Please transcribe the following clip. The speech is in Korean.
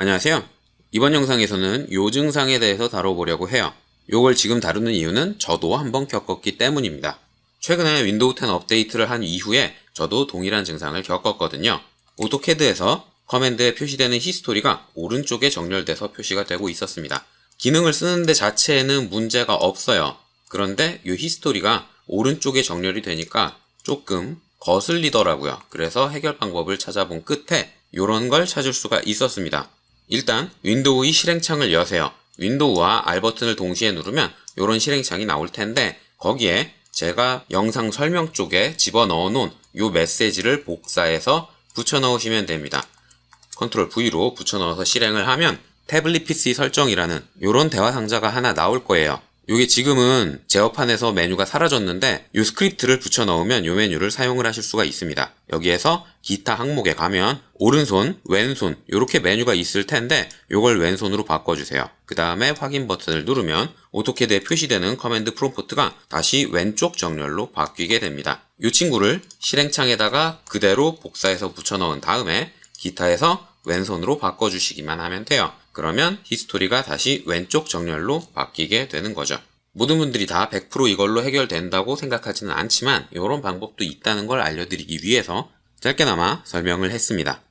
안녕하세요. 이번 영상에서는 요 증상에 대해서 다뤄보려고 해요. 요걸 지금 다루는 이유는 저도 한번 겪었기 때문입니다. 최근에 윈도우 10 업데이트를 한 이후에 저도 동일한 증상을 겪었거든요. 오토캐드에서 커맨드에 표시되는 히스토리가 오른쪽에 정렬돼서 표시가 되고 있었습니다. 기능을 쓰는데 자체에는 문제가 없어요. 그런데 이 히스토리가 오른쪽에 정렬이 되니까 조금 거슬리더라고요. 그래서 해결 방법을 찾아본 끝에 이런 걸 찾을 수가 있었습니다. 일단 윈도우의 실행창을 여세요. 윈도우와 R 버튼을 동시에 누르면 이런 실행창이 나올 텐데 거기에 제가 영상 설명 쪽에 집어넣어 놓은 이 메시지를 복사해서 붙여 넣으시면 됩니다. 컨트롤 V로 붙여 넣어서 실행을 하면 태블릿 PC 설정이라는 이런 대화 상자가 하나 나올 거예요. 이게 지금은 제어판에서 메뉴가 사라졌는데 이 스크립트를 붙여 넣으면 이 메뉴를 사용을 하실 수가 있습니다. 여기에서 기타 항목에 가면 오른손, 왼손 이렇게 메뉴가 있을 텐데 이걸 왼손으로 바꿔주세요. 그 다음에 확인 버튼을 누르면 오토캐드에 표시되는 커맨드 프롬프트가 다시 왼쪽 정렬로 바뀌게 됩니다. 이 친구를 실행창에다가 그대로 복사해서 붙여 넣은 다음에 기타에서 왼손으로 바꿔주시기만 하면 돼요. 그러면 히스토리가 다시 왼쪽 정렬로 바뀌게 되는 거죠. 모든 분들이 다 100% 이걸로 해결된다고 생각하지는 않지만 이런 방법도 있다는 걸 알려드리기 위해서 짧게나마 설명을 했습니다.